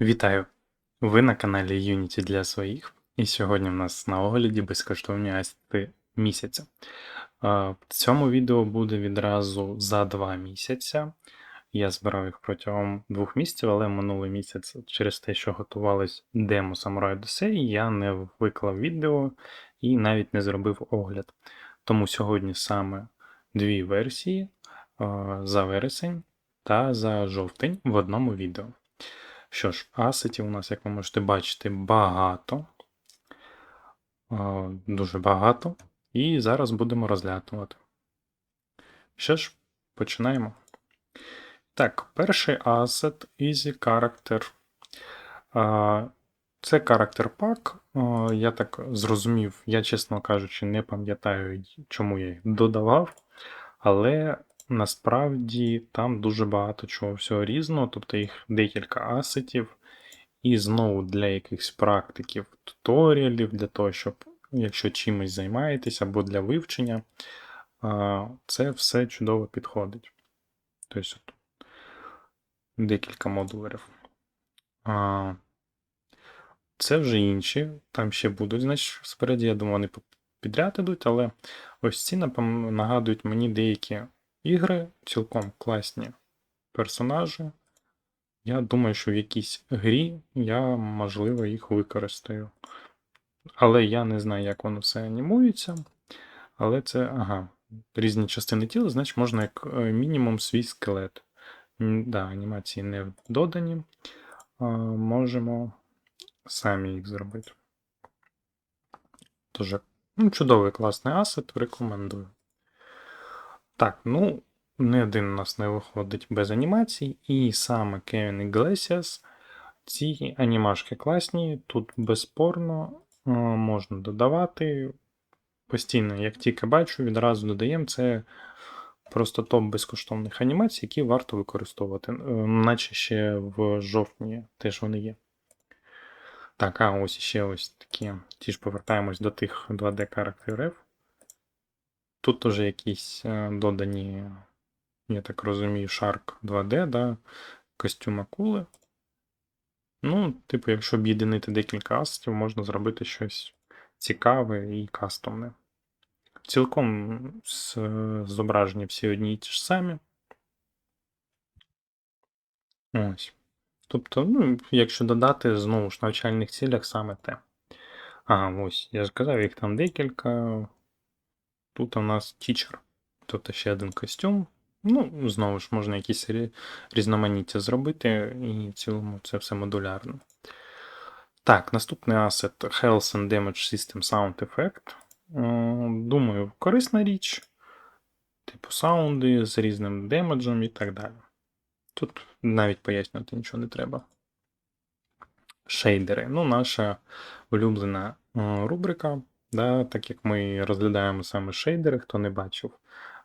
Вітаю! Ви на каналі Unity для своїх, і сьогодні в нас на огляді безкоштовні асети місяця. В цьому відео буде відразу за 2 місяця. Я збирав їх протягом двох місяців, але минулий місяць через те, що готувалось демо Samurai Odyssey, я не виклав відео і навіть не зробив огляд. Тому сьогодні саме дві версії за вересень та за жовтень в одному відео. Що ж, асетів у нас, як ви можете бачити, багато. Дуже багато. І зараз будемо розглядувати. Що ж, починаємо. Так, перший асет Easy Character. Це Pack. Я так зрозумів, я, чесно кажучи, не пам'ятаю, чому я їх додавав. Але насправді там дуже багато чого всього різного, тобто їх декілька асетів. І знову для якихось практиків, туторіалів, для того, щоб, якщо чимось займаєтесь, або для вивчення, це все чудово підходить. Тобто декілька модулерів. Це вже інші, там ще будуть, значить, спереді, я думаю, вони підряд ідуть, але ось ці нагадують мені деякі ігри, цілком класні персонажі. Я думаю, що в якійсь грі я, можливо, їх використаю. Але я не знаю, як воно все анімується. Але це, ага, різні частини тіла, значить, можна як е, мінімум свій скелет. Да, анімації не додані. А, Можемо самі їх зробити. Дуже ну, чудовий класний асет, рекомендую. Так, ну, не один у нас не виходить без анімацій, і саме Kevin Iglesias. Ці анімашки класні, тут безспорно е, можна додавати. Постійно, як тільки бачу, відразу додаємо. Це просто топ безкоштовних анімацій, які варто використовувати. Е, Наче ще в жовтні теж вони є. Так, а ось ще ось такі. Ті ж повертаємось до тих 2D-характерів. Тут теж якісь е, додані, я так розумію, Shark 2D, да? костюм акули. Ну, типу, якщо об'єднати декілька асетів, можна зробити щось цікаве і кастомне. Цілком з- зображені всі одні й ті ж самі. Ось. Тобто, ну, якщо додати, знову ж навчальних цілях саме те. А, ось, я ж казав, їх там декілька. Тут у нас teacher. Тобто ще один костюм. Ну, знову ж, можна якісь різноманіття зробити, і в цілому це все модулярно. Так, наступний асет Health and Damage System Sound Effect. Е, Думаю, корисна річ. Типу саунди з різним демеджем і так далі. Тут навіть пояснювати нічого не треба. Шейдери. Ну, наша улюблена е, рубрика. Да, так як ми розглядаємо саме шейдери, хто не бачив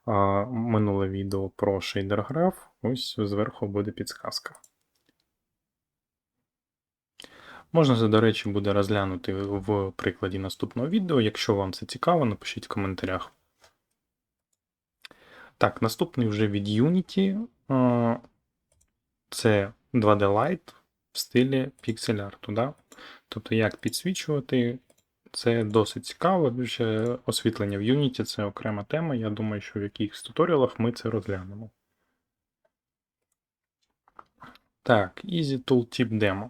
а, минуле відео про шейдер граф, ось зверху буде підсказка. Можна це, до речі, буде розглянути в прикладі наступного відео. Якщо вам це цікаво, напишіть в коментарях. Так, наступний вже від Unity. Це 2D Light в стилі Pixel Art. Да? Тобто, як підсвічувати, це досить цікаво. Ще освітлення в Unity це окрема тема. Я думаю, що в якихось туторіалах ми це розглянемо. Так, Easy Tooltip Demo.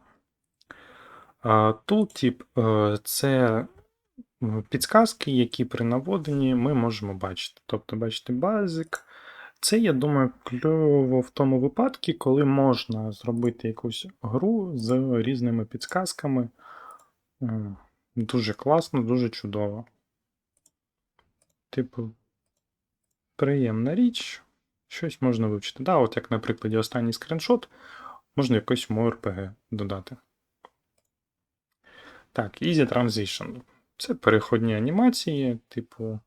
Tooltip е, це е, підсказки, які при наводенні ми можемо бачити. Тобто, бачите, Basic. Це, я думаю, кльово в тому випадку, коли можна зробити якусь гру з різними підсказками. Дуже класно, дуже чудово. Типу, приємна річ. Щось можна вивчити. Да, от як на прикладі останній скріншот, можна якось MoRPG додати. Так, Easy Transition. Це переходні анімації, типу,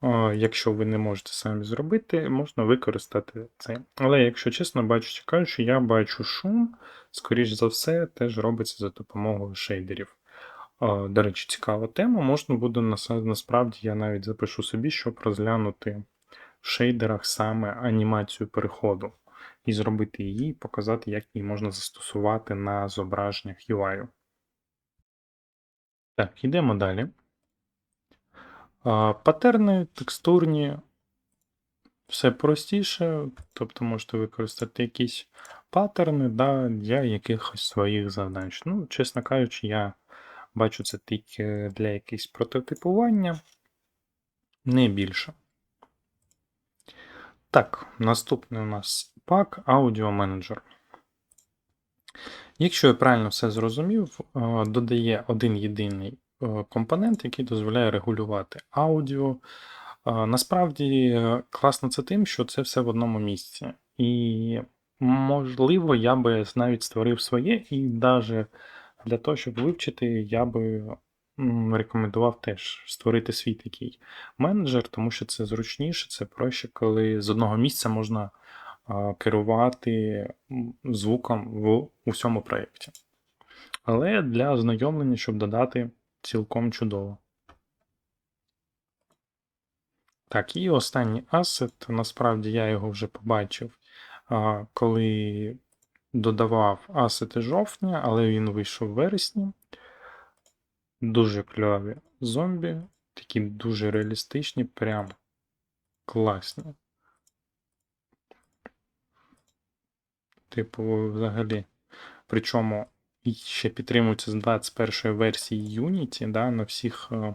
а, якщо ви не можете самі зробити, можна використати це. Але, якщо чесно, бачучи кажучи, я бачу шум, скоріш за все, теж робиться за допомогою шейдерів. До речі, цікава тема. Можна буде насправді, я навіть запишу собі, щоб розглянути в шейдерах саме анімацію переходу. і зробити її, показати, як її можна застосувати на зображеннях UI. Так, йдемо далі. Патерни, текстурні, все простіше, тобто можете використати якісь паттерни да, для якихось своїх завдань. Ну, чесно кажучи, я бачу це тільки для якихось прототипування, не більше. Так, наступний у нас пак Manager. Якщо я правильно все зрозумів, е, додає один єдиний е, компонент, який дозволяє регулювати аудіо. Е, Насправді класно це тим, що це все в одному місці. І, можливо, я би навіть створив своє, і навіть для того, щоб вивчити, я би рекомендував теж створити свій такий менеджер, тому що це зручніше, це проще, коли з одного місця можна керувати звуком в усьому проєкті. Але для ознайомлення, щоб додати, цілком чудово. Так, і останній асет, насправді я його вже побачив, коли додавав асети жовтня, але він вийшов в вересні. Дуже кльові зомбі, такі дуже реалістичні, прям класні. Типу, взагалі. Причому ще підтримуються з 21 версії Unity да, на всіх е,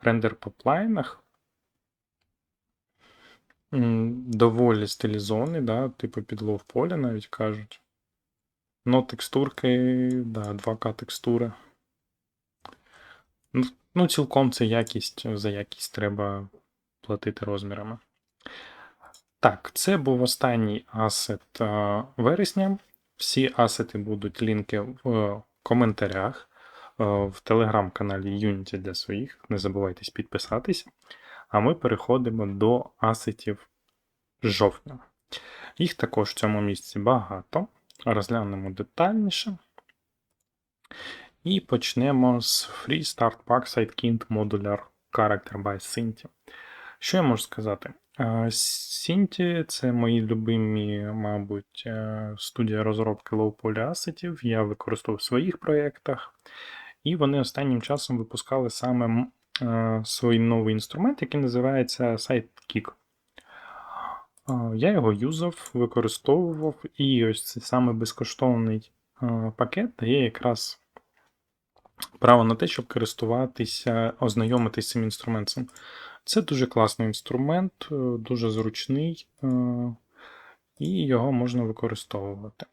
рендер поплайнах. Доволі стилізований, да, типу під лов поля навіть кажуть. Ну, текстурки, да, 2К текстури. Ну, Ну, цілком це якість, за якість треба платити розмірами. Так, це був останній асет вересня. Всі асети будуть лінки в коментарях в телеграм-каналі Unity для своїх. Не забувайте підписатись. А ми переходимо до асетів жовтня. Їх також в цьому місці багато. Розглянемо детальніше. І почнемо з Free Start Pack Sidekind Modular Character by Cinti. Що я можу сказати? Cinti – це мої любимі, мабуть, е, студія розробки low-poly асетів. Я використовую в своїх проєктах. І вони останнім часом випускали саме е, свій новий інструмент, який називається Sidekick. Я його юзав, використовував, і ось цей саме безкоштовний пакет дає якраз право на те, щоб користуватися, ознайомитися цим інструментом. Це дуже класний інструмент, е, дуже зручний, е, і його можна використовувати.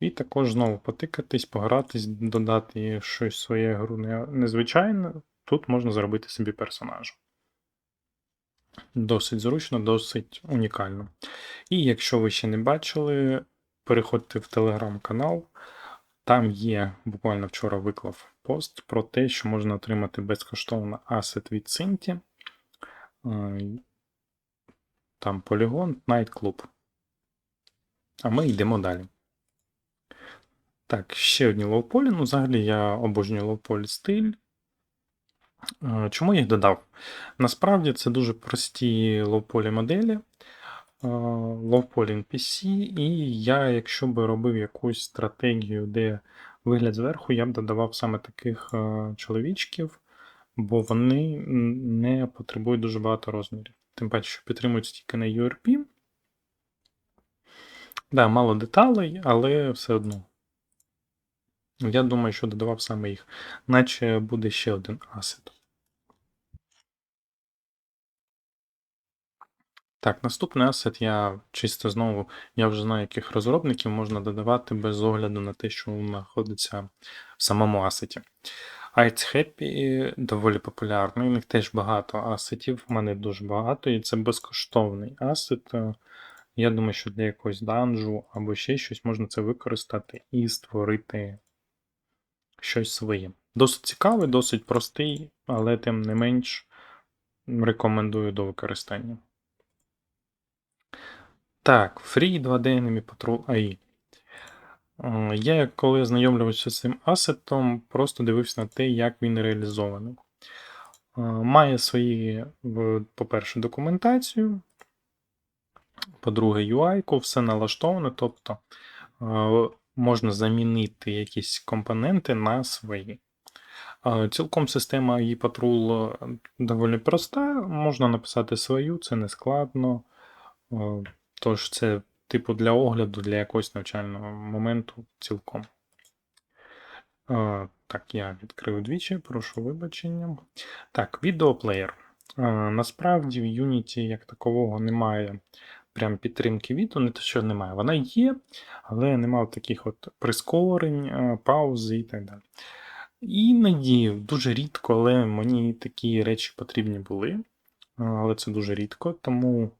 І також знову потикатись, погратись, додати щось своє гру незвичайне. Тут можна зробити собі персонажа. Досить зручно, досить унікально. І якщо ви ще не бачили, переходьте в телеграм-канал. Там є, буквально вчора виклав пост про те, що можна отримати безкоштовно асет від Cinti. Там полігон, Night. А ми йдемо далі. Так, ще одні лоуполі. Ну, взагалі я обожнюю лоуполі стиль. Чому я їх додав? Насправді це дуже прості лоуполі моделі. Ловполін PC, і я, якщо би робив якусь стратегію, де вигляд зверху, я б додавав саме таких чоловічків, бо вони не потребують дуже багато розмірів. Тим паче, що підтримують тільки на URP. Да, мало деталей, але все одно. Я думаю, що додавав саме їх, наче буде ще один асет. Так, наступний асет я чисто знову, я вже знаю, яких розробників можна додавати без огляду на те, що знаходиться в самому асеті. Ice Happy доволі популярний, у них теж багато асетів, в мене дуже багато, і це безкоштовний асет. Я думаю, що для якогось данжу або ще щось можна це використати і створити щось своє. Досить цікавий, досить простий, але тим не менш рекомендую до використання. Так, Free 2D Enemy Patrol AI. Я, коли ознайомлювався з цим асетом, просто дивився на те, як він реалізований. Е, має свої, по-перше, документацію. По-друге, UI, все налаштовано, тобто е, можна замінити якісь компоненти на свої. Е, Цілком система e-Patrol е, доволі проста, можна написати свою, це не складно. Тож це, типу, для огляду, для якогось навчального моменту цілком. Е, Так, я відкрив двічі, прошу вибачення. Так, відеоплеєр. Е, Насправді в Unity як такового немає прям підтримки відео, не те, що немає. Вона є, але немає таких от прискорень, паузи і так далі. Іноді дуже рідко, але мені такі речі потрібні були. Але це дуже рідко, тому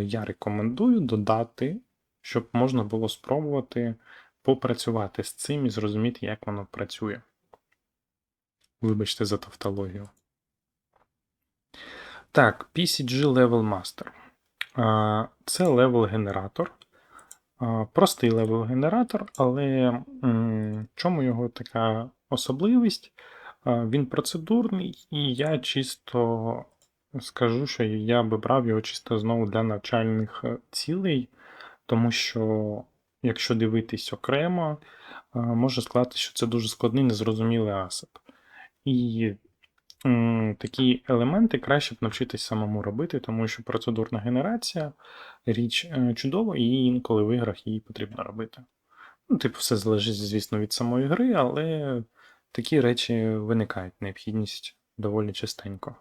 я рекомендую додати, щоб можна було спробувати попрацювати з цим і зрозуміти, як воно працює. Вибачте за тавтологію. Так, PCG Level Master. Це левел-генератор. Простий левел-генератор, але м, чому його така особливість? Він процедурний, і я чисто скажу, що я би брав його чисто знову для навчальних е, цілей, тому що, якщо дивитись окремо, може сказати, що це дуже складний, незрозумілий асет. І такі елементи краще б навчитись самому робити, тому що процедурна генерація річ е, чудова, і інколи в іграх її потрібно робити. Ну, типу, все залежить, звісно, від самої гри, але такі речі виникають необхідність доволі частенько.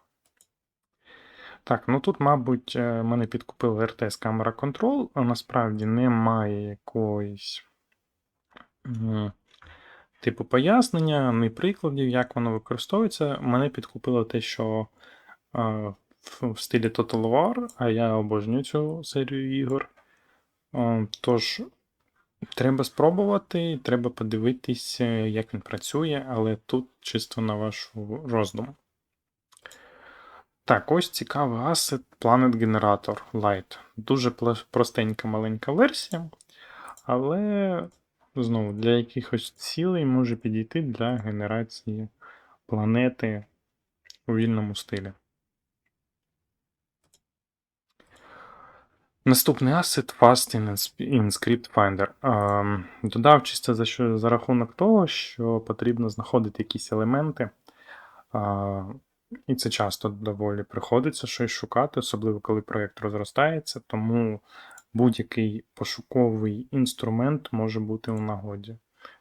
Так, ну тут, мабуть, е, мене підкупив RTS Camera Control, а насправді немає якоїсь типу пояснення, ні прикладів, як воно використовується. Мене підкупило те, що е, в, стилі Total War, а я обожнюю цю серію ігор. Е, Тож, треба спробувати, треба подивитись, як він працює, але тут чисто на вашу роздум. Так, ось цікавий асет Planet Generator Lite. Дуже простенька маленька версія, але знову для якихось цілей може підійти для генерації планети у вільному стилі. Наступний асет Fast in, Script Finder. Ем, Додав чисто за, що, за рахунок того, що потрібно знаходити якісь елементи. І це часто доволі приходиться щось шукати, особливо коли проєкт розростається, тому будь-який пошуковий інструмент може бути у нагоді.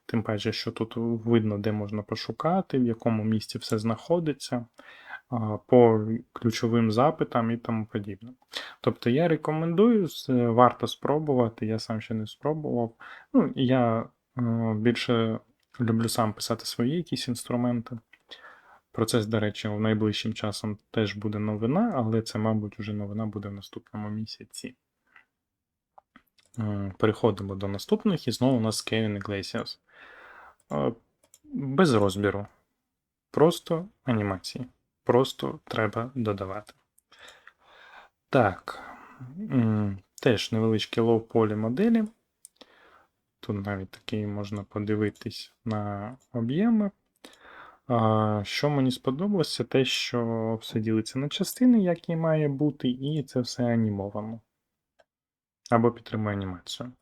Тим паче, що тут видно, де можна пошукати, в якому місці все знаходиться, по ключовим запитам і тому подібне. Тобто я рекомендую, варто спробувати, я сам ще не спробував. Ну, я більше люблю сам писати свої якісь інструменти. Про це, до речі, в найближчим часом теж буде новина, але це, мабуть, вже новина буде в наступному місяці. Е, Переходимо до наступних, і знову у нас Kevin Iglesias. Е, Без розбіру. Просто анімації. Просто треба додавати. Так. Теж невеличкі лоу-полі моделі. Тут навіть такий можна подивитись на об'єми. Що мені сподобалося, те, що все ділиться на частини, як і має бути, і це все анімовано. Або підтримує анімацію.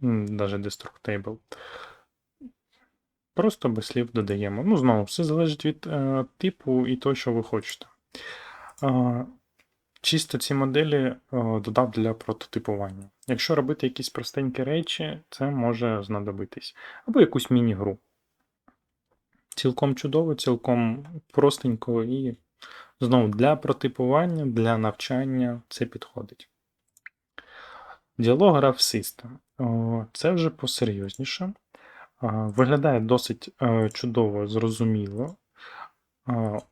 Навіть Destructable. Просто без слів додаємо. Ну, знову, все залежить від е, типу і того, що ви хочете. Е, чисто ці моделі е, додав для прототипування. Якщо робити якісь простенькі речі, це може знадобитись. Або якусь міні-гру. Цілком чудово, цілком простенько і знову для протипування, для навчання це підходить. Діалог System. Це вже посерйозніше. Виглядає досить е, чудово, зрозуміло.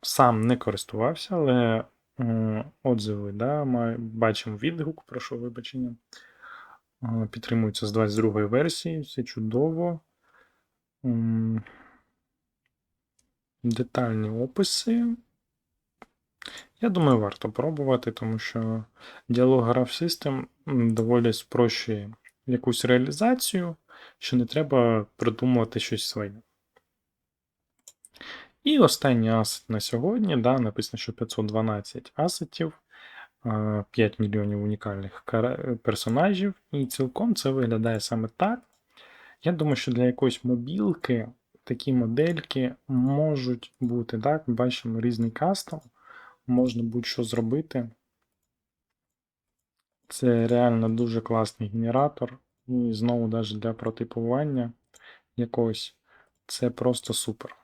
Сам не користувався, але е, отзиви, да, бачимо відгук, прошу вибачення. Підтримується з 22 версії, все чудово. Детальні описи. Я думаю, варто пробувати, тому що діалог Graph System доволі спрощує якусь реалізацію, що не треба придумувати щось своє. І останній асет на сьогодні, да, написано, що 512 асетів. е, 5 мільйонів унікальних персонажів, і цілком це виглядає саме так. Я думаю, що для якоїсь мобілки такі модельки можуть бути. Так? Бачимо різний кастом, можна будь-що зробити. Це реально дуже класний генератор. І знову навіть для протипування якогось. Це просто супер.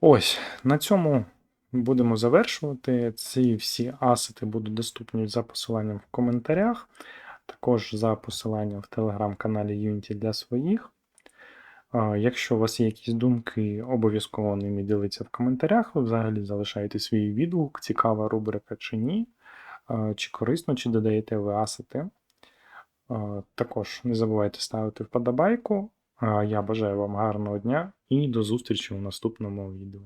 Ось, на цьому будемо завершувати. Ці всі асети будуть доступні за посиланням в коментарях, також за посиланням в телеграм-каналі Unity для своїх. Якщо у вас є якісь думки, обов'язково ними ділиться в коментарях. Ви взагалі залишаєте свій відгук, цікава рубрика чи ні, чи корисно, чи додаєте ви асети. Також не забувайте ставити вподобайку. Я бажаю вам гарного дня і до зустрічі у наступному відео.